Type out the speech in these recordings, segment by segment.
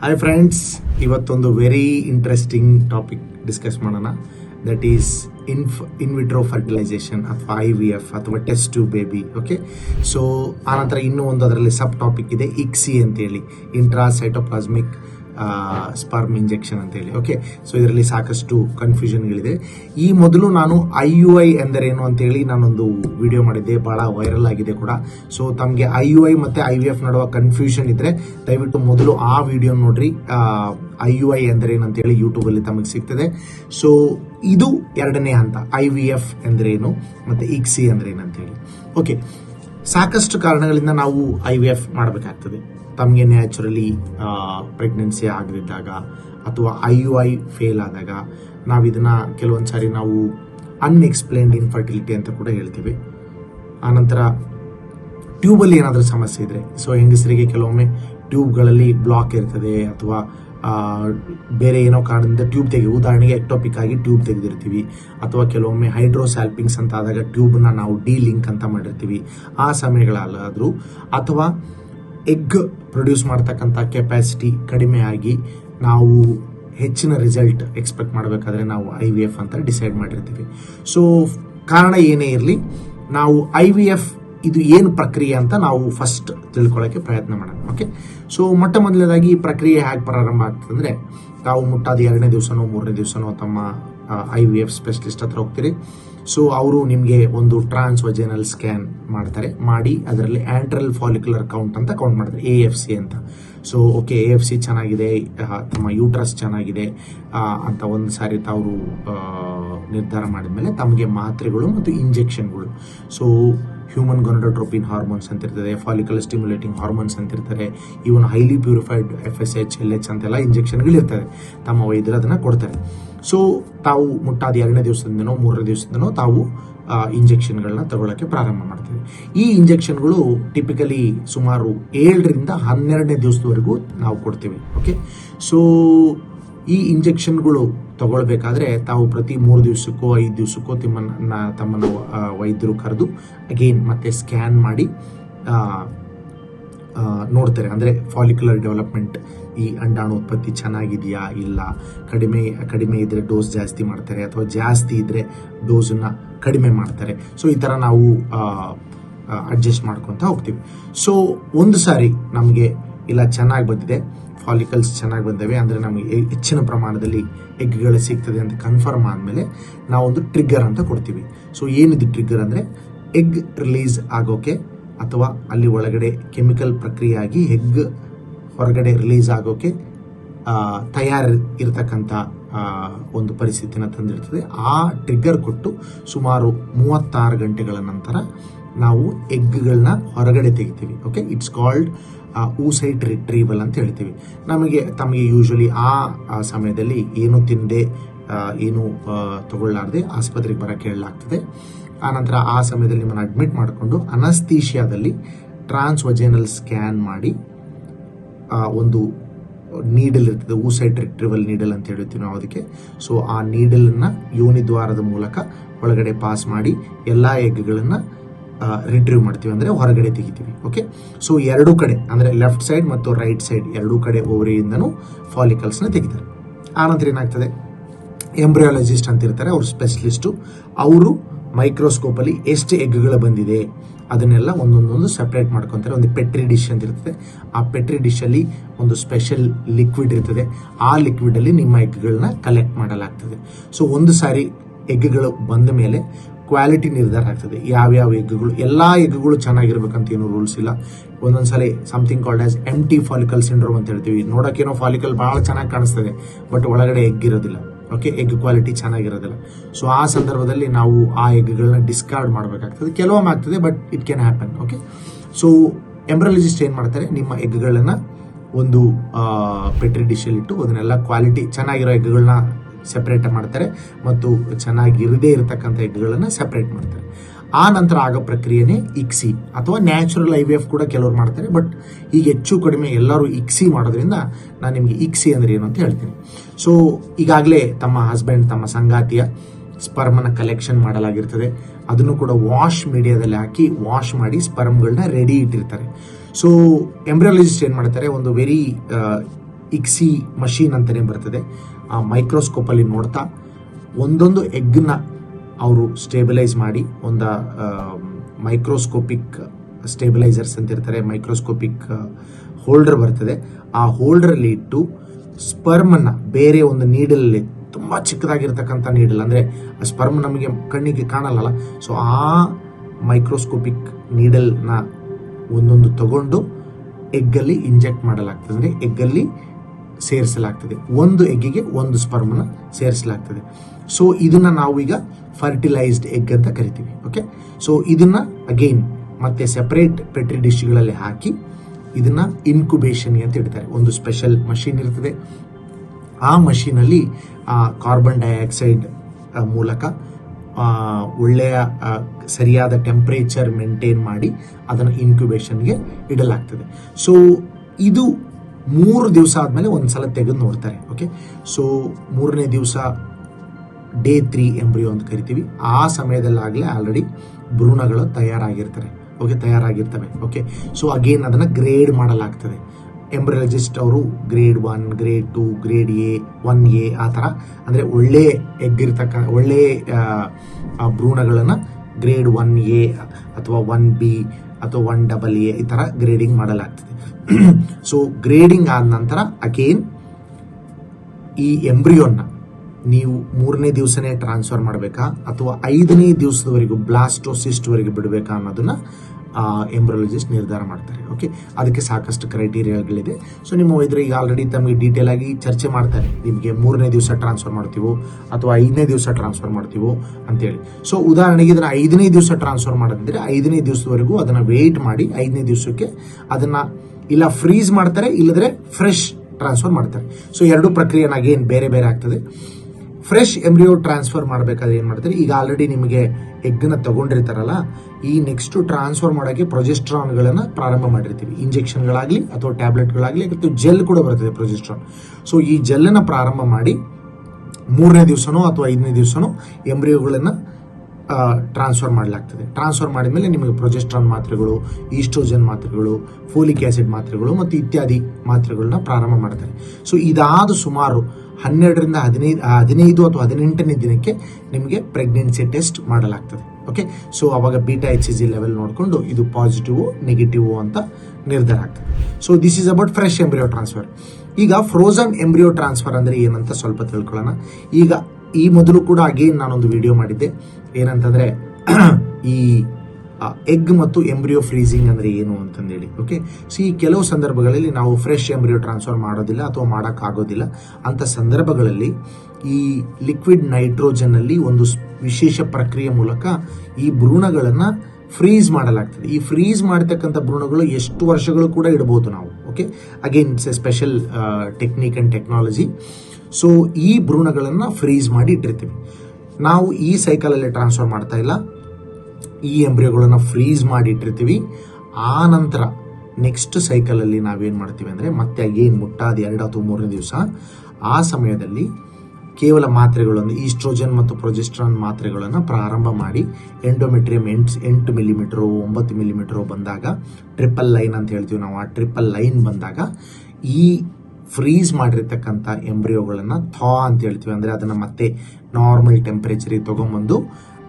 Hi friends ಇವತ್ತೊಂದು very interesting topic discuss ಮಾಡೋಣ. That is in in vitro fertilisation ಅಥವಾ I V F ಅಥವಾ test tube baby okay so ಆನಂತರ ಇನ್ನೂ ಒಂದು ಅದರಲ್ಲಿ ಸಬ್ ಟಾಪಿಕ್ ಇದೆ ಇಕ್ಸಿ ಅಂತೇಳಿ. ಇಂಟ್ರಾ ಸೈಟೋಪ್ಲಾಸ್ಮಿಕ್ ಸ್ಪರ್ಮ್ ಇಂಜೆಕ್ಷನ್ ಅಂತೇಳಿ ಓಕೆ ಸೊ ಇದರಲ್ಲಿ ಸಾಕಷ್ಟು ಕನ್ಫ್ಯೂಷನ್ಗಳಿದೆ ಈ ಮೊದಲು ನಾನು ಐ ಯು ಐ ಎಂದರೇನು ಅಂತೇಳಿ ನಾನೊಂದು ವಿಡಿಯೋ ಮಾಡಿದ್ದೆ. ಬಹಳ ವೈರಲ್ ಆಗಿದೆ ಕೂಡ. ಸೊ ತಮಗೆ ಐ ಯು ಐ ಮತ್ತೆ ಐ ವಿ ಎಫ್ ನಡುವ ಕನ್ಫ್ಯೂಷನ್ ಇದ್ರೆ ದಯವಿಟ್ಟು ಮೊದಲು ಆ ವಿಡಿಯೋ ನೋಡ್ರಿ. ಐ ಯು ಐ ಎಂದರೇನು ಅಂತೇಳಿ ಯೂಟ್ಯೂಬಲ್ಲಿ ತಮಗೆ ಸಿಗ್ತದೆ. ಸೊ ಇದು ಎರಡನೇ ಹಂತ. ಐ ವಿ ಎಫ್ ಎಂದರೇನು ಮತ್ತೆ ಇಕ್ಸಿ ಅಂದ್ರೇನು ಅಂತೇಳಿ ಓಕೆ ಸಾಕಷ್ಟು ಕಾರಣಗಳಿಂದ ನಾವು ಐ ವಿ ಎಫ್ ಮಾಡಬೇಕಾಗ್ತದೆ. ತಮಗೆ ನ್ಯಾಚುರಲಿ ಪ್ರೆಗ್ನೆನ್ಸಿ ಆಗದಿದ್ದಾಗ ಅಥವಾ ಐ ಯು ಐ ಫೇಲ್ ಆದಾಗ ನಾವು ಇದನ್ನ ಕೆಲವೊಂದು ಸಾರಿ ನಾವು ಅನ್ಎಕ್ಸ್ಪ್ಲೇನ್ಡ್ ಇನ್ಫರ್ಟಿಲಿಟಿ ಅಂತ ಕೂಡ ಹೇಳ್ತೀವಿ. ಆನಂತರ ಟ್ಯೂಬಲ್ಲಿ ಏನಾದರೂ ಸಮಸ್ಯೆ ಇದ್ರೆ ಸೊ ಹೆಂಗಸರಿಗೆ ಕೆಲವೊಮ್ಮೆ ಟ್ಯೂಬ್ಗಳಲ್ಲಿ ಬ್ಲಾಕ್ ಇರ್ತದೆ ಅಥವಾ ಬೇರೆ ಏನೋ ಕಾರಣದಿಂದ ಟ್ಯೂಬ್ ತೆಗಿ, ಉದಾಹರಣೆಗೆ ಎಕ್ಟೋಪಿಕ್ ಆಗಿ ಟ್ಯೂಬ್ ತೆಗೆದಿರ್ತೀವಿ ಅಥವಾ ಕೆಲವೊಮ್ಮೆ ಹೈಡ್ರೋಸ್ಯಾಲ್ಪಿಂಗ್ಸ್ ಅಂತ ಆದಾಗ ಟ್ಯೂಬ್ನ ನಾವು ಡಿ ಲಿಂಕ್ ಅಂತ ಮಾಡಿರ್ತೀವಿ. ಆ ಸಮಯಗಳಲ್ಲಾದರೂ ಅಥವಾ ಎಗ್ ಪ್ರೊಡ್ಯೂಸ್ ಮಾಡ್ತಕ್ಕಂಥ ಕೆಪ್ಯಾಸಿಟಿ ಕಡಿಮೆ ಆಗಿ ನಾವು ಹೆಚ್ಚಿನ ರಿಸಲ್ಟ್ ಎಕ್ಸ್ಪೆಕ್ಟ್ ಮಾಡಬೇಕಾದ್ರೆ ನಾವು ಐ ವಿ ಎಫ್ ಅಂತ ಡಿಸೈಡ್ ಮಾಡಿರ್ತೀವಿ. ಸೊ ಕಾರಣ ಏನೇ ಇರಲಿ, ನಾವು ಐ ವಿ ಎಫ್ ಇದು ಏನು ಪ್ರಕ್ರಿಯೆ ಅಂತ ನಾವು ಫಸ್ಟ್ ತಿಳ್ಕೊಳ್ಳೋಕ್ಕೆ ಪ್ರಯತ್ನ ಮಾಡೋಣ ಓಕೆ ಸೊ ಮೊಟ್ಟ ಮೊದಲನೇದಾಗಿ ಈ ಪ್ರಕ್ರಿಯೆ ಹೇಗೆ ಪ್ರಾರಂಭ ಆಗ್ತದೆ ತಾವು ಮುಟ್ಟಾದ ಎರಡನೇ ದಿವಸನೋ ಮೂರನೇ ದಿವಸನೋ ತಮ್ಮ ಐ ವಿ ಎಫ್ ಸ್ಪೆಷಲಿಸ್ಟ್ ಹತ್ರ ಹೋಗ್ತೀರಿ. ಸೊ ಅವರು ನಿಮಗೆ ಒಂದು ಟ್ರಾನ್ಸ್ ವಜೆನಲ್ ಸ್ಕ್ಯಾನ್ ಮಾಡ್ತಾರೆ. ಮಾಡಿ ಅದರಲ್ಲಿ ಆಂಟ್ರಲ್ ಫಾಲಿಕ್ಯುಲರ್ ಕೌಂಟ್ ಅಂತ ಕೌಂಟ್ ಮಾಡ್ತಾರೆ. ಎ ಎಫ್ ಸಿ ಅಂತ. So okay A F C ಚೆನ್ನಾಗಿದೆ ತಮ್ಮ ಯೂಟ್ರಸ್ ಚೆನ್ನಾಗಿದೆ ಅಂತ ಒಂದು ಸಾರಿ ತಾವರು ನಿರ್ಧಾರ ಮಾಡಿದ ಮೇಲೆ ತಮಗೆ ಮಾತ್ರೆಗಳು ಮತ್ತು ಇಂಜೆಕ್ಷನ್ಗಳು ಸೊ ಹ್ಯೂಮನ್ ಗೊನಡೋಟ್ರೋಪಿನ್ ಹಾರ್ಮೋನ್ಸ್ ಅಂತ ಇರ್ತದೆ ಫಾಲಿಕಲ್ ಸ್ಟಿಮ್ಯುಲೇಟಿಂಗ್ ಹಾರ್ಮೋನ್ಸ್ ಅಂತ ಇರ್ತಾರೆ even highly purified F S H L H ಅಂತೆಲ್ಲ ಇಂಜೆಕ್ಷನ್ಗಳು ಇರ್ತವೆ ತಮ್ಮ ವೈದ್ಯರು ಅದನ್ನು ಕೊಡ್ತಾರೆ. ಸೊ ತಾವು ಮುಟ್ಟಾದ ಎರಡನೇ ದಿವಸದಿಂದನೋ, ಮೂರನೇ ದಿವಸದಿಂದನೋ ತಾವು ಇಂಜೆಕ್ಷನ್ಗಳನ್ನ ತಗೊಳ್ಳೋಕ್ಕೆ ಪ್ರಾರಂಭ ಮಾಡ್ತೀವಿ. ಈ ಇಂಜೆಕ್ಷನ್ಗಳು ಟಿಪಿಕಲಿ ಸುಮಾರು ಏಳರಿಂದ ಹನ್ನೆರಡನೇ ದಿವಸದವರೆಗೂ ನಾವು ಕೊಡ್ತೀವಿ. ಓಕೆ ಸೊ ಈ ಇಂಜೆಕ್ಷನ್ಗಳು ತಗೊಳ್ಬೇಕಾದ್ರೆ ತಾವು ಪ್ರತಿ ಮೂರು ದಿವಸಕ್ಕೋ, ಐದು ದಿವಸಕ್ಕೋ ತಿಮ್ಮನ್ನ ತಮ್ಮನ್ನು ವೈದ್ಯರು ಕರೆದು ಅಗೇನ್ ಮತ್ತೆ ಸ್ಕ್ಯಾನ್ ಮಾಡಿ ನೋಡ್ತಾರೆ. ಅಂದರೆ ಫಾಲಿಕ್ಯುಲರ್ ಡೆವಲಪ್ಮೆಂಟ್ ಈ ಅಂಡಾಣು ಉತ್ಪತ್ತಿ ಚೆನ್ನಾಗಿದೆಯಾ ಇಲ್ಲ? ಕಡಿಮೆ ಕಡಿಮೆ ಇದ್ರೆ ಡೋಸ್ ಜಾಸ್ತಿ ಮಾಡ್ತಾರೆ ಅಥವಾ ಜಾಸ್ತಿ ಇದ್ರೆ ಡೋಸನ್ನ ಕಡಿಮೆ ಮಾಡ್ತಾರೆ. ಸೊ ಈ ಥರ ನಾವು ಅಡ್ಜಸ್ಟ್ ಮಾಡ್ಕೊತ ಹೋಗ್ತೀವಿ. ಸೊ ಒಂದು ಸಾರಿ ನಮಗೆ ಇಲ್ಲ ಚೆನ್ನಾಗಿ ಬಂದಿದೆ. ಫಾಲಿಕಲ್ಸ್ ಚೆನ್ನಾಗಿ ಬಂದವೆ ಅಂದರೆ ನಮಗೆ ಹೆಚ್ಚಿನ ಪ್ರಮಾಣದಲ್ಲಿ ಎಗ್ಗಳು ಸಿಗ್ತದೆ ಅಂತ ಕನ್ಫರ್ಮ್ ಆದಮೇಲೆ ನಾವೊಂದು ಟ್ರಿಗ್ಗರ್ ಅಂತ ಕೊಡ್ತೀವಿ. ಸೊ ಏನಿದು ಟ್ರಿಗ್ಗರ್ ಅಂದರೆ ಎಗ್ ರಿಲೀಸ್ ಆಗೋಕೆ ಅಥವಾ ಅಲ್ಲಿ ಒಳಗಡೆ ಕೆಮಿಕಲ್ ಪ್ರಕ್ರಿಯೆಯಾಗಿ ಎಗ್ ಹೊರಗಡೆ ರಿಲೀಸ್ ಆಗೋಕೆ ತಯಾರಿ ತಯಾರು ಇರತಕ್ಕಂಥ ಒಂದು ಪರಿಸ್ಥಿತಿನ ತಂದಿರ್ತದೆ. ಆ ಟ್ರಿಗ್ಗರ್ ಕೊಟ್ಟು ಸುಮಾರು ಮೂವತ್ತಾರು ಗಂಟೆಗಳ ನಂತರ ನಾವು ಎಗ್ಗಳನ್ನ ಹೊರಗಡೆ ತೆಗಿತೀವಿ. Okay it's called oocyte retrieval ಅಂತ ಹೇಳ್ತೀವಿ. ನಮಗೆ, ತಮಗೆ ಯೂಶಲಿ ಆ ಸಮಯದಲ್ಲಿ ಏನು ತಿಂದೆ ಏನು ತಗೊಳ್ಳಾರ್ದೆ ಆಸ್ಪತ್ರೆಗೆ ಬರೋಕ್ಕೆ ಹೇಳಲಾಗ್ತದೆ. ಆನಂತರ ಆ ಸಮಯದಲ್ಲಿ ನಿಮ್ಮನ್ನು ಅಡ್ಮಿಟ್ ಮಾಡಿಕೊಂಡು ಅನಸ್ತೀಶಿಯಾದಲ್ಲಿ ಟ್ರಾನ್ಸ್ ವಜೆನಲ್ ಸ್ಕ್ಯಾನ್ ಮಾಡಿ ಒಂದು ನೀಡಲ್ ಇರ್ತದೆ, ಊಸೈಟ್ ರಿಟ್ರಿವಲ್ ನೀಡಲ್ ಅಂತ ಹೇಳ್ತೀವಿ ನಾವು ಅದಕ್ಕೆ. ಸೊ ಆ ನೀಡಲನ್ನು ಯೋನಿದ್ವಾರದ ಮೂಲಕ ಒಳಗಡೆ ಪಾಸ್ ಮಾಡಿ ಎಲ್ಲ ಎಗ್ಗಳನ್ನ ರಿಟ್ರೀವ್ ಮಾಡ್ತೀವಿ ಅಂದರೆ ಹೊರಗಡೆ ತೆಗಿತೀವಿ ಓಕೆ ಸೊ ಎರಡೂ ಕಡೆ, ಅಂದರೆ ಲೆಫ್ಟ್ ಸೈಡ್ ಮತ್ತು ರೈಟ್ ಸೈಡ್ ಎರಡೂ ಕಡೆ ಓವರಿಯಿಂದನೂ ಫಾಲಿಕಲ್ಸ್ನ ತೆಗಿತಾರೆ. ಆನಂತರ ಏನಾಗ್ತದೆ? ಎಂಬ್ರಿಯಾಲಜಿಸ್ಟ್ ಅಂತ ಇರ್ತಾರೆ, ಅವರು ಸ್ಪೆಷಲಿಸ್ಟು ಅವರು ಮೈಕ್ರೋಸ್ಕೋಪಲ್ಲಿ ಎಷ್ಟು ಎಗ್ಗಳು ಬಂದಿದೆ, ಅದನ್ನೆಲ್ಲ ಒಂದೊಂದೊಂದು ಸಪ್ರೇಟ್ ಮಾಡ್ಕೊತಾರೆ. ಒಂದು ಪೆಟ್ರಿ ಡಿಶ್ ಅಂತ ಇರ್ತದೆ. ಆ ಪೆಟ್ರಿ ಡಿಶಲ್ಲಿ ಒಂದು ಸ್ಪೆಷಲ್ ಲಿಕ್ವಿಡ್ ಇರ್ತದೆ. ಆ ಲಿಕ್ವಿಡಲ್ಲಿ ನಿಮ್ಮ ಎಗ್ಗಳನ್ನ ಕಲೆಕ್ಟ್ ಮಾಡಲಾಗ್ತದೆ. ಸೊ ಒಂದು ಸಾರಿ ಎಗ್ಗಳು ಬಂದ ಮೇಲೆ ಕ್ವಾಲಿಟಿ ನಿರ್ಧಾರ ಆಗ್ತದೆ. ಯಾವ್ಯಾವ ಎಗ್ಗಳು ಎಲ್ಲ ಎಗ್ಗಳು ಚೆನ್ನಾಗಿರ್ಬೇಕಂತ ಏನು ರೂಲ್ಸ್ ಇಲ್ಲ. ಒಂದೊಂದ್ಸಲಿ something called as empty follicle syndrome ಅಂತ ಹೇಳ್ತೀವಿ. ನೋಡೋಕ್ಕೇನೋ ಫಾಲಿಕಲ್ ಬಹಳ ಚೆನ್ನಾಗಿ ಕಾಣಿಸ್ತದೆ ಬಟ್ ಒಳಗಡೆ ಎಗ್ ಇರೋದಿಲ್ಲ. ಓಕೆ ಎಗ್ ಕ್ವಾಲಿಟಿ ಚೆನ್ನಾಗಿರೋದಿಲ್ಲ. ಸೊ ಆ ಸಂದರ್ಭದಲ್ಲಿ ನಾವು ಆ ಎಗ್ಗಳನ್ನ ಡಿಸ್ಕಾರ್ಡ್ ಮಾಡಬೇಕಾಗ್ತದೆ. ಕೆಲವೊಮ್ಮೆ ಆಗ್ತದೆ but it can happen okay so embryologist ಏನು ಮಾಡ್ತಾರೆ? ನಿಮ್ಮ ಎಗ್ಗಳನ್ನ ಒಂದು ಪೆಟ್ರಿ ಡಿಶಲ್ಲಿಟ್ಟು ಅದನ್ನೆಲ್ಲ ಕ್ವಾಲಿಟಿ ಚೆನ್ನಾಗಿರೋ ಎಗ್ಗಳನ್ನ ಸೆಪ್ರೇಟ್ ಮಾಡ್ತಾರೆ ಮತ್ತು ಚೆನ್ನಾಗಿರದೇ ಇರತಕ್ಕಂಥ ಎಗ್ಗಳನ್ನ ಸೆಪ್ರೇಟ್ ಮಾಡ್ತಾರೆ. ಆ ನಂತರ ಆಗೋ ಪ್ರಕ್ರಿಯೆನೇ ಇಕ್ಸಿ ಅಥವಾ ನ್ಯಾಚುರಲ್ ಐ ವಿ ಕೂಡ ಕೆಲವರು ಮಾಡ್ತಾರೆ ಬಟ್ ಈಗ ಹೆಚ್ಚು ಕಡಿಮೆ ಎಲ್ಲರೂ ಇಕ್ಸಿ ಮಾಡೋದ್ರಿಂದ ನಾನು ನಿಮಗೆ ಇಕ್ಸಿ ಅಂದರೆ ಏನು ಅಂತ ಹೇಳ್ತೀನಿ. ಸೊ ಈಗಾಗಲೇ ತಮ್ಮ ಹಸ್ಬೆಂಡ್ ತಮ್ಮ ಸಂಗಾತಿಯ ಸ್ಪರ್ಮನ ಕಲೆಕ್ಷನ್ ಮಾಡಲಾಗಿರ್ತದೆ. ಅದನ್ನು ಕೂಡ ವಾಶ್ ಮೀಡಿಯಾದಲ್ಲಿ ಹಾಕಿ ವಾಶ್ ಮಾಡಿ ಸ್ಪರ್ಮ್ಗಳನ್ನ ರೆಡಿ ಇಟ್ಟಿರ್ತಾರೆ. ಸೊ ಎಂಬ್ರಿಯಾಲಜಿಸ್ಟ್ ಏನು ಮಾಡ್ತಾರೆ, ಒಂದು ವೆರಿ ಇಕ್ಸಿ ಮಷೀನ್ ಅಂತಲೇ ಬರ್ತದೆ. ಆ ಮೈಕ್ರೋಸ್ಕೋಪಲ್ಲಿ ನೋಡ್ತಾ ಒಂದೊಂದು ಎಗ್ನ ಅವರು ಸ್ಟೇಬಿಲೈಸ್ ಮಾಡಿ ಒಂದು ಮೈಕ್ರೋಸ್ಕೋಪಿಕ್ ಸ್ಟೇಬಿಲೈಸರ್ಸ್ ಅಂತ ಇರ್ತಾರೆ ಮೈಕ್ರೋಸ್ಕೋಪಿಕ್ ಹೋಲ್ಡರ್ ಬರ್ತದೆ. ಆ ಹೋಲ್ಡರಲ್ಲಿ ಇಟ್ಟು ಸ್ಪರ್ಮನ್ನು ಬೇರೆ ಒಂದು ನೀಡಲಲ್ಲಿ ತುಂಬ ಚಿಕ್ಕದಾಗಿರ್ತಕ್ಕಂಥ ನೀಡಲ್ ಅಂದರೆ ಆ ಸ್ಪರ್ಮ್ ನಮಗೆ ಕಣ್ಣಿಗೆ ಕಾಣಲ್ಲ ಸೊ ಆ ಮೈಕ್ರೋಸ್ಕೋಪಿಕ್ ನೀಡಲ್ನ ಒಂದೊಂದು ತಗೊಂಡು ಎಗ್ಗಲ್ಲಿ ಇಂಜೆಕ್ಟ್ ಮಾಡಲಾಗ್ತದೆ. ಅಂದರೆ ಎಗ್ಗಲ್ಲಿ ಸೇರಿಸಲಾಗ್ತದೆ. ಒಂದು ಎಗ್ಗಿಗೆ ಒಂದು ಸ್ಪರ್ಮನ ಸೇರಿಸಲಾಗ್ತದೆ. ಸೊ ಇದನ್ನ ನಾವು ಈಗ ಫರ್ಟಿಲೈಸ್ಡ್ ಎಗ್ ಅಂತ ಕರಿತೀವಿ ಓಕೆ ಸೊ ಇದನ್ನ ಅಗೈನ್ ಮತ್ತೆ ಸೆಪರೇಟ್ ಪೆಟ್ರಿ ಡಿಶ್ಗಳಲ್ಲಿ ಹಾಕಿ ಇದನ್ನ ಇನ್ಕ್ಯುಬೇಷನ್ ಅಂತ ಇಡ್ತಾರೆ. ಒಂದು ಸ್ಪೆಷಲ್ ಮಷೀನ್ ಇರ್ತದೆ. ಆ ಮಷೀನಲ್ಲಿ ಕಾರ್ಬನ್ ಡೈಆಕ್ಸೈಡ್ ಮೂಲಕ ಒಳ್ಳೆಯ ಸರಿಯಾದ ಟೆಂಪ್ರೇಚರ್ ಮೇಂಟೈನ್ ಮಾಡಿ ಅದನ್ನು ಇನ್ಕ್ಯುಬೇಷನ್ಗೆ ಇಡಲಾಗ್ತದೆ. ಸೊ ಇದು ಮೂರು ದಿವಸ ಆದಮೇಲೆ ಒಂದು ಸಲ ತೆಗೆದು ನೋಡ್ತಾರೆ ಓಕೆ ಸೊ ಮೂರನೇ ದಿವಸ ಡೇ ತ್ರೀ ಎಂಬ್ರಿಯೋ ಅಂತ ಕರಿತೀವಿ. ಆ ಸಮಯದಲ್ಲಾಗಲೇ ಆಲ್ರೆಡಿ ಭ್ರೂಣಗಳು ತಯಾರಾಗಿರ್ತಾರೆ ಓಕೆ ತಯಾರಾಗಿರ್ತವೆ ಓಕೆ ಸೊ ಅಗೇನ್ ಅದನ್ನು ಗ್ರೇಡ್ ಮಾಡಲಾಗ್ತದೆ. ಎಂಬ್ರಿಯಾಲಜಿಸ್ಟ್ ಅವರು grade one grade two grade A one A ಆ ಥರ, ಅಂದರೆ ಒಳ್ಳೆ ಎಗ್ಗಿರ್ತಕ್ಕ ಒಳ್ಳೆ ಭ್ರೂಣಗಳನ್ನು ಗ್ರೇಡ್ ಒನ್ ಎ ಅಥವಾ ಒನ್ ಬಿ ಅಥವಾ ಒನ್ ಡಬಲ್ ಎ ಈ ಥರ ಗ್ರೇಡಿಂಗ್ ಮಾಡಲಾಗ್ತದೆ. ಸೊ ಗ್ರೇಡಿಂಗ್ ಆದ ನಂತರ ಅಗೇನ್ ಈ ಎಂಬ್ರಿಯೋನ್ನ ನೀವು ಮೂರನೇ ದಿವಸನೇ ಟ್ರಾನ್ಸ್ಫರ್ ಮಾಡಬೇಕಾ? ಅಥವಾ ಐದನೇ ದಿವಸದವರೆಗೂ ಬ್ಲಾಸ್ಟೋಸಿಸ್ಟ್ವರೆಗೆ ಬಿಡಬೇಕಾ ಅನ್ನೋದನ್ನ ಎಂಬ್ರಿಯಾಲಜಿಸ್ಟ್ ನಿರ್ಧಾರ ಮಾಡ್ತಾರೆ. ಓಕೆ ಅದಕ್ಕೆ ಸಾಕಷ್ಟು ಕ್ರೈಟೀರಿಯಾಗಳಿದೆ ಸೊ ನಿಮ್ಮ ವೈದ್ಯರು ಈಗ ಆಲ್ರೆಡಿ ತಮಗೆ ಡೀಟೇಲ್ ಆಗಿ ಚರ್ಚೆ ಮಾಡ್ತಾರೆ. ನಿಮಗೆ ಮೂರನೇ ದಿವಸ ಟ್ರಾನ್ಸ್ಫರ್ ಮಾಡ್ತೀವೋ, ಅಥವಾ ಐದನೇ ದಿವಸ ಟ್ರಾನ್ಸ್ಫರ್ ಮಾಡ್ತೀವೋ ಅಂತೇಳಿ. ಸೊ ಉದಾಹರಣೆಗೆ ಇದನ್ನ ಐದನೇ ದಿವಸ ಟ್ರಾನ್ಸ್ಫರ್ ಮಾಡೋದಿದ್ರೆ, ಐದನೇ ದಿವಸದವರೆಗೂ ಅದನ್ನ ವೇಟ್ ಮಾಡಿ, ಐದನೇ ದಿವಸಕ್ಕೆ ಅದನ್ನ ಇಲ್ಲ ಫ್ರೀಸ್ ಮಾಡ್ತಾರೆ, ಇಲ್ಲದ್ರೆ ಫ್ರೆಶ್ ಟ್ರಾನ್ಸ್ಫರ್ ಮಾಡ್ತಾರೆ. ಸೊ ಎರಡು ಪ್ರಕ್ರಿಯೆನಾಗಿ ಏನು ಬೇರೆ ಬೇರೆ ಆಗ್ತದೆ. ಫ್ರೆಶ್ ಎಂಬ್ರಿಯೋ ಟ್ರಾನ್ಸ್ಫರ್ ಮಾಡಬೇಕಾದ್ರೆ ಏನು ಮಾಡ್ತಾರೆ? ಈಗ ಆಲ್ರೆಡಿ ನಿಮಗೆ ಎಗ್ನ ತಗೊಂಡಿರ್ತಾರಲ್ಲ, ಈ ನೆಕ್ಸ್ಟ್ ಟ್ರಾನ್ಸ್ಫರ್ ಮಾಡೋಕ್ಕೆ ಪ್ರೊಜೆಸ್ಟ್ರಾನ್ಗಳನ್ನು ಪ್ರಾರಂಭ ಮಾಡಿರ್ತೀವಿ. ಇಂಜೆಕ್ಷನ್ಗಳಾಗಲಿ ಅಥವಾ ಟ್ಯಾಬ್ಲೆಟ್ಗಳಾಗಲಿ ಅಥವಾ ಜೆಲ್ ಕೂಡ ಬರ್ತದೆ ಪ್ರೊಜೆಸ್ಟ್ರಾನ್ ಸೊ ಈ ಜೆಲ್ಲನ್ನು ಪ್ರಾರಂಭ ಮಾಡಿ ಮೂರನೇ ದಿವಸನೋ ಅಥವಾ ಐದನೇ ದಿವಸನೋ ಎಂಬ್ರಿಯೋಗಳನ್ನು ಟ್ರಾನ್ಸ್ಫರ್ ಮಾಡಲಾಗ್ತದೆ. ಟ್ರಾನ್ಸ್ಫರ್ ಮಾಡಿದ ಮೇಲೆ ನಿಮಗೆ ಪ್ರೊಜೆಸ್ಟ್ರಾನ್ ಮಾತ್ರೆಗಳು ಈಸ್ಟ್ರೋಜನ್ ಮಾತ್ರೆಗಳು ಫೋಲಿಕ್ ಆ್ಯಸಿಡ್ ಮಾತ್ರೆಗಳು ಮತ್ತು ಇತ್ಯಾದಿ ಮಾತ್ರೆಗಳನ್ನ ಪ್ರಾರಂಭ ಮಾಡ್ತಾರೆ. ಸೊ ಇದಾದ ಸುಮಾರು ಹನ್ನೆರಡರಿಂದ ಹದಿನೈದು ಹದಿನೈದು ಅಥವಾ ಹದಿನೆಂಟನೇ ದಿನಕ್ಕೆ ನಿಮಗೆ ಪ್ರೆಗ್ನೆನ್ಸಿ ಟೆಸ್ಟ್ ಮಾಡಲಾಗ್ತದೆ. ಓಕೆ ಸೊ ಅವಾಗ ಬೀಟಾ ಎಚ್ ಜಿ ಲೆವೆಲ್ ನೋಡಿಕೊಂಡು ಇದು ಪಾಸಿಟಿವ್ ನೆಗೆಟಿವ್ ಅಂತ ನಿರ್ಧಾರ ಆಗ್ತದೆ. So this is about fresh embryo transfer ಈಗ ಫ್ರೋಸನ್ ಎಂಬ್ರಿಯೋ ಟ್ರಾನ್ಸ್ಫರ್ ಅಂದರೆ ಏನಂತ ಸ್ವಲ್ಪ ತಿಳ್ಕೊಳ್ಳೋಣ. ಈಗ ಈ ಮೊದಲು ಕೂಡ ಅಗೇನ್ ನಾನೊಂದು ವಿಡಿಯೋ ಮಾಡಿದ್ದೆ. ಏನಂತಂದ್ರೆ, ಈ ಎಗ್ ಮತ್ತು ಎಂಬ್ರಿಯೋ ಫ್ರೀಸಿಂಗ್ ಅಂದ್ರೆ ಏನು ಅಂತಂದೇಳಿ ಓಕೆ ಸೊ ಈ ಕೆಲವು ಸಂದರ್ಭಗಳಲ್ಲಿ ನಾವು ಫ್ರೆಶ್ ಎಂಬ್ರಿಯೋ ಟ್ರಾನ್ಸ್ಫರ್ ಮಾಡೋದಿಲ್ಲ ಅಥವಾ ಮಾಡೋಕ್ಕಾಗೋದಿಲ್ಲ. ಅಂತ ಸಂದರ್ಭಗಳಲ್ಲಿ ಈ ಲಿಕ್ವಿಡ್ ನೈಟ್ರೋಜನ್ ಅಲ್ಲಿ ಒಂದು ವಿಶೇಷ ಪ್ರಕ್ರಿಯೆ ಮೂಲಕ ಈ ಭ್ರೂಣಗಳನ್ನು ಫ್ರೀಸ್ ಮಾಡಲಾಗ್ತದೆ. ಈ ಫ್ರೀಸ್ ಮಾಡತಕ್ಕಂಥ ಭ್ರೂಣಗಳು ಎಷ್ಟು ವರ್ಷಗಳು ಕೂಡ ಇಡಬಹುದು ನಾವು okay again it's a special technique and technology so ಈ ಭ್ರೂಣಗಳನ್ನು ಫ್ರೀಸ್ ಮಾಡಿ ಇಟ್ಟಿರ್ತೀವಿ. ನಾವು ಈ ಸೈಕಲಲ್ಲಿ ಟ್ರಾನ್ಸ್ಫರ್ ಮಾಡ್ತಾ ಇಲ್ಲ. ಈ ಎಂಬ್ರಿಯೋಗಳನ್ನು ಫ್ರೀಸ್ ಮಾಡಿ ಇಟ್ಟಿರ್ತೀವಿ. ಆ ನಂತರ ನೆಕ್ಸ್ಟ್ ಸೈಕಲಲ್ಲಿ ನಾವೇನು ಮಾಡ್ತೀವಿ ಅಂದರೆ ಮತ್ತೆ ಏನು ಮುಟ್ಟಾದ ಎರಡು ಅಥವಾ ಮೂರನೇ ದಿವಸ, ಆ ಸಮಯದಲ್ಲಿ ಕೇವಲ ಮಾತ್ರೆಗಳನ್ನು ಈಸ್ಟ್ರೋಜನ್ ಮತ್ತು ಪ್ರೊಜೆಸ್ಟ್ರಾನ್ ಮಾತ್ರೆಗಳನ್ನು ಪ್ರಾರಂಭ ಮಾಡಿ ಎಂಡೋಮೆಟ್ರಿಯಂ ಎಂಟ್, ಎಂಟು ಮಿಲಿಮೀಟ್ರು ಒಂಬತ್ತು ಮಿಲಿಮೀಟ್ರು ಬಂದಾಗ ಟ್ರಿಪಲ್ ಲೈನ್ ಅಂತ ಹೇಳ್ತೀವಿ ನಾವು. ಆ ಟ್ರಿಪಲ್ ಲೈನ್ ಬಂದಾಗ ಈ ಫ್ರೀಸ್ ಮಾಡಿರ್ತಕ್ಕಂಥ ಎಂಬ್ರಿಯೋಗಳನ್ನು ಥಾ ಅಂತ ಹೇಳ್ತೀವಿ. ಅಂದರೆ ಅದನ್ನು ಮತ್ತೆ ನಾರ್ಮಲ್ ಟೆಂಪ್ರೇಚರಿಗೆ ತೊಗೊಂಬಂದು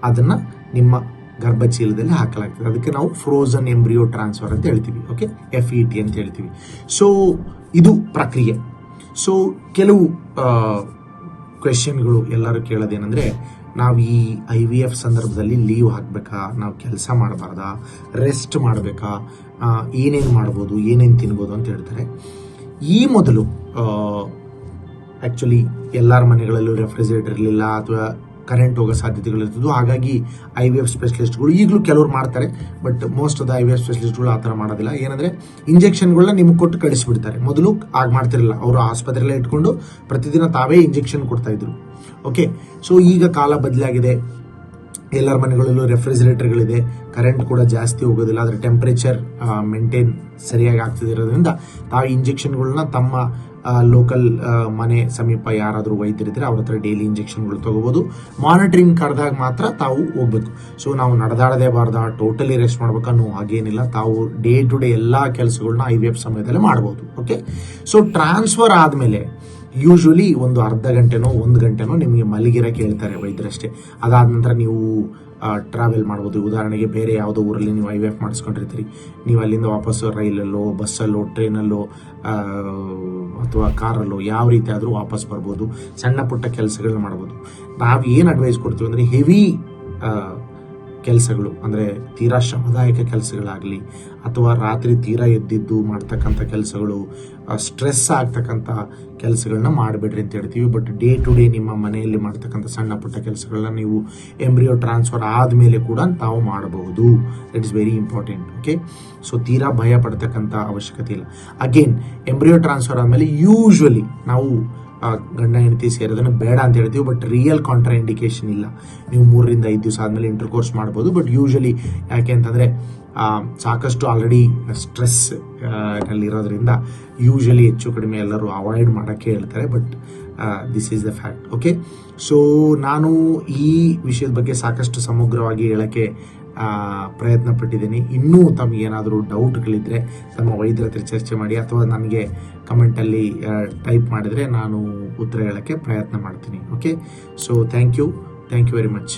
ಅದನ್ನು ನಿಮ್ಮ ಗರ್ಭಚೀಲದಲ್ಲಿ ಹಾಕಲಾಗ್ತದೆ. ಅದಕ್ಕೆ ನಾವು ಫ್ರೋಸನ್ ಎಂಬ್ರಿಯೋ ಟ್ರಾನ್ಸ್ಫರ್ ಅಂತ ಹೇಳ್ತೀವಿ. ಓಕೆ ಎಫ್ ಇ ಟಿ ಅಂತ ಹೇಳ್ತೀವಿ. ಸೊ ಇದು ಪ್ರಕ್ರಿಯೆ. ಸೊ ಕೆಲವು ಕ್ವೆಶನ್ಗಳು ಎಲ್ಲರೂ ಕೇಳೋದೇನೆಂದರೆ, ನಾವು ಈ ಐ ವಿ ಎಫ್ ಸಂದರ್ಭದಲ್ಲಿ ಲೀವ್ ಹಾಕಬೇಕಾ? ನಾವು ಕೆಲಸ ಮಾಡಬಾರ್ದಾ? ರೆಸ್ಟ್ ಮಾಡಬೇಕಾ? ಏನೇನು ಮಾಡ್ಬೋದು? ಏನೇನು ತಿನ್ಬೋದು ಅಂತ ಹೇಳ್ತಾರೆ. ಈ ಮೊದಲು ಆ್ಯಕ್ಚುಲಿ ಎಲ್ಲರ ಮನೆಗಳಲ್ಲೂ ರೆಫ್ರಿಜರೇಟರ್ ಇರಲಿಲ್ಲ ಅಥವಾ ಕರೆಂಟ್ ಹೋಗೋ ಸಾಧ್ಯತೆಗಳಿರ್ತಿದ್ವು ಹಾಗಾಗಿ ಐ ವಿ ಎಫ್ ಸ್ಪೆಷಲಿಸ್ಟ್ಗಳು ಈಗಲೂ ಕೆಲವರು ಮಾಡ್ತಾರೆ but most of the I V F ಸ್ಪೆಷಲಿಸ್ಟ್ಗಳು ಆ ಥರ ಮಾಡೋದಿಲ್ಲ. ಏನಂದರೆ ಇಂಜೆಕ್ಷನ್ಗಳನ್ನ ನಿಮ್ಗೆ ಕೊಟ್ಟು ಕಳಿಸ್ಬಿಡ್ತಾರೆ. ಮೊದಲು ಆಗ ಮಾಡ್ತಿರಲಿಲ್ಲ ಅವರು ಆಸ್ಪತ್ರೆಯಲ್ಲೇ ಇಟ್ಕೊಂಡು ಪ್ರತಿದಿನ ತಾವೇ ಇಂಜೆಕ್ಷನ್ ಕೊಡ್ತಾಯಿದ್ರು ಓಕೆ ಸೊ ಈಗ ಕಾಲ ಬದಲಾಗಿದೆ. ಎಲ್ಲರ ಮನೆಗಳಲ್ಲೂ ರೆಫ್ರಿಜರೇಟರ್ಗಳಿದೆ. ಕರೆಂಟ್ ಕೂಡ ಜಾಸ್ತಿ ಹೋಗೋದಿಲ್ಲ ಅದರ ಟೆಂಪರೇಚರ್ ಮೇಂಟೈನ್ ಸರಿಯಾಗಿ ಆಗ್ತಿರೋದ್ರಿಂದ ತಾವು ಇಂಜೆಕ್ಷನ್ಗಳನ್ನ ತಮ್ಮ ಲೋಕಲ್ ಮನೆ ಸಮೀಪ ಯಾರಾದರೂ ವೈದ್ಯರಿದ್ರೆ ಅವ್ರ ಹತ್ರ ಡೈಲಿ ಇಂಜೆಕ್ಷನ್ಗಳು ತಗೋಬೋದು. ಮಾನಿಟರಿಂಗ್ ಕರೆದಾಗ ಮಾತ್ರ ತಾವು ಹೋಗ್ಬೇಕು. ಸೊ ನಾವು ನಡೆದಾಡದೇ ಬಾರ್ದ ಟೋಟಲಿ ರೆಸ್ಟ್ ಮಾಡ್ಬೇಕು ಅನ್ನೋ ಹಾಗೇನಿಲ್ಲ. ತಾವು ಡೇ ಟು ಡೇ ಎಲ್ಲ ಕೆಲಸಗಳನ್ನ ಐ ವಿ ಎಫ್ ಸಮಯದಲ್ಲಿ ಮಾಡ್ಬೋದು. ಓಕೆ ಸೊ ಟ್ರಾನ್ಸ್ಫರ್ ಆದಮೇಲೆ ಯೂಶ್ವಲಿ ಒಂದು ಅರ್ಧ ಗಂಟೆನೋ ಒಂದು ಗಂಟೆನೋ ನಿಮಗೆ ಮಲಗಿರಕ್ಕೆ ಹೇಳ್ತಾರೆ ವೈದ್ಯರಷ್ಟೇ. ಅದಾದ ನಂತರ ನೀವು ಟ್ರಾವೆಲ್ ಮಾಡ್ಬೋದು. ಉದಾಹರಣೆಗೆ ಬೇರೆ ಯಾವುದೋ ಊರಲ್ಲಿ ನೀವು ಐ ವಿ ಎಫ್ ಮಾಡಿಸ್ಕೊಂಡಿರ್ತೀರಿ. ನೀವು ಅಲ್ಲಿಂದ ವಾಪಸ್ಸು ರೈಲಲ್ಲೋ, ಬಸ್ಸಲ್ಲೋ ಟ್ರೈನಲ್ಲೋ ಅಥವಾ ಕಾರಲ್ಲೋ ಯಾವ ರೀತಿ ಆದರೂ ವಾಪಸ್ ಬರ್ಬೋದು. ಸಣ್ಣ ಪುಟ್ಟ ಕೆಲಸಗಳನ್ನ ಮಾಡ್ಬೋದು. ನಾವು ಏನು ಅಡ್ವೈಸ್ ಕೊಡ್ತೀವಿ ಅಂದರೆ ಹೆವಿ ಕೆಲಸಗಳು, ಅಂದರೆ ತೀರಾ ಶ್ರಮದಾಯಕ ಕೆಲಸಗಳಾಗಲಿ, ಅಥವಾ ರಾತ್ರಿ ತೀರಾ ಎದ್ದಿದ್ದು ಮಾಡ್ತಕ್ಕಂಥ ಕೆಲಸಗಳು ಸ್ಟ್ರೆಸ್ ಆಗ್ತಕ್ಕಂಥ ಕೆಲಸಗಳನ್ನ ಮಾಡಿಬಿಡ್ರಿ ಅಂತ ಹೇಳ್ತೀವಿ. ಬಟ್ ಡೇ ಟು ಡೇ ನಿಮ್ಮ ಮನೆಯಲ್ಲಿ ಮಾಡ್ತಕ್ಕಂಥ ಸಣ್ಣ ಪುಟ್ಟ ಕೆಲಸಗಳನ್ನ ನೀವು ಎಂಬ್ರಿಯೋ ಟ್ರಾನ್ಸ್ಫರ್ ಆದಮೇಲೆ ಕೂಡ ತಾವು ಮಾಡಬಹುದು. That is very important okay so ತೀರಾ ಭಯ ಪಡ್ತಕ್ಕಂಥ ಅವಶ್ಯಕತೆ ಇಲ್ಲ. ಅಗೇನ್ ಎಂಬ್ರಿಯೋ ಟ್ರಾನ್ಸ್ಫರ್ ಆದಮೇಲೆ ಯೂಶ್ವಲಿ ನಾವು ಗಂಡ ಹೆಂಡತಿ ಸೇರೋದನ್ನು ಬೇಡ ಅಂತ ಹೇಳ್ತೀವಿ ಬಟ್ ರಿಯಲ್ ಕಾಂಟ್ರಾ ಇಂಡಿಕೇಶನ್ ಇಲ್ಲ. ನೀವು ಮೂರರಿಂದ ಐದು ದಿವಸ ಆದಮೇಲೆ ಇಂಟರ್ ಕೋರ್ಸ್ ಮಾಡ್ಬೋದು ಬಟ್ ಯೂಶಲಿ ಯಾಕೆ ಅಂತಂದರೆ ಸಾಕಷ್ಟು ಆಲ್ರೆಡಿ ಸ್ಟ್ರೆಸ್ ನಲ್ಲಿರೋದ್ರಿಂದ ಯೂಶಲಿ ಹೆಚ್ಚು ಕಡಿಮೆ ಎಲ್ಲರೂ ಅವಾಯ್ಡ್ ಮಾಡೋಕ್ಕೆ ಹೇಳ್ತಾರೆ but this is the fact okay so ನಾನು ಈ ವಿಷಯದ ಬಗ್ಗೆ ಸಾಕಷ್ಟು ಸಮಗ್ರವಾಗಿ ಹೇಳೋಕ್ಕೆ ಪ್ರಯತ್ನ ಪಟ್ಟಿದ್ದೀನಿ ಇನ್ನೂ ತಮಗೇನಾದರೂ ಡೌಟ್ಗಳಿದ್ದರೆ ತಮ್ಮ ವೈದ್ಯರ ಹತ್ರ ಚರ್ಚೆ ಮಾಡಿ ಅಥವಾ ನನಗೆ ಕಮೆಂಟಲ್ಲಿ ಟೈಪ್ ಮಾಡಿದರೆ ನಾನು ಉತ್ತರ ಹೇಳೋಕ್ಕೆ ಪ್ರಯತ್ನ ಮಾಡ್ತೀನಿ. Okay so thank you thank you very much